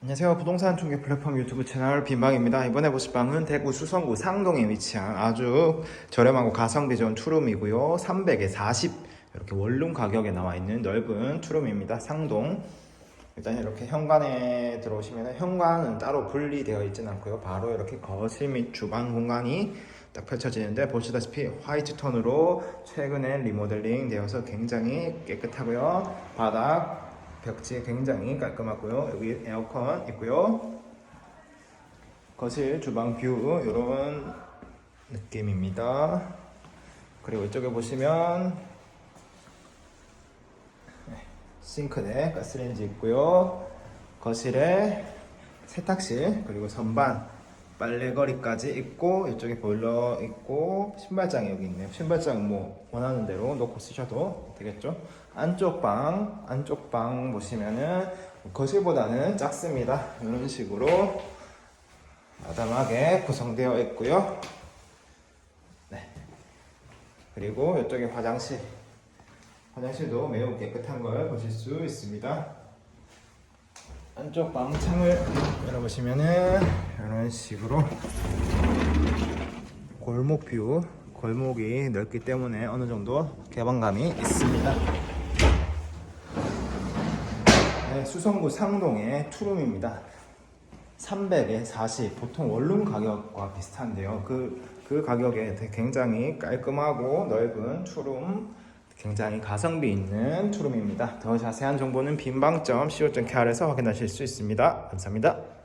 안녕하세요. 부동산 중개 플랫폼 유튜브 채널 빈방입니다. 이번에 보실 방은 대구 수성구 상동에 위치한 아주 저렴하고 가성비 좋은 투룸이고요. 300에 40 이렇게 원룸 가격에 나와 있는 넓은 투룸입니다. 상동. 일단 이렇게 현관에 들어오시면 현관은 따로 분리되어 있지는 않고요. 바로 이렇게 거실 및 주방 공간이 딱 펼쳐지는데 보시다시피 화이트 톤으로 최근에 리모델링 되어서 굉장히 깨끗하고요. 바닥 벽지 굉장히 깔끔하고요. 여기 에어컨 있고요. 거실 주방 뷰 이런 느낌입니다. 그리고 이쪽에 보시면 네, 싱크대, 가스레인지 있고요. 거실에 세탁실 그리고 선반 빨래거리까지 있고 이쪽에 보일러 있고 신발장이 여기 있네요. 신발장 뭐 원하는 대로 놓고 쓰셔도 되겠죠. 안쪽 방 안쪽 방 보시면은 거실보다는 작습니다. 이런 식으로 아담하게 구성되어 있고요. 네. 그리고 이쪽에 화장실 화장실도 매우 깨끗한 걸 보실 수 있습니다. 안쪽 방 창을 열어보시면은 이런 식으로 골목 뷰 골목이 넓기 때문에 어느 정도 개방감이 있습니다. 네, 수성구 상동의 투룸입니다. 300에 40 보통 원룸 가격과 비슷한데요. 그, 그 가격에 굉장히 깔끔하고 넓은 투룸 굉장히 가성비 있는 투룸입니다. 더 자세한 정보는 빈방점 co.kr에서 확인하실 수 있습니다. 감사합니다.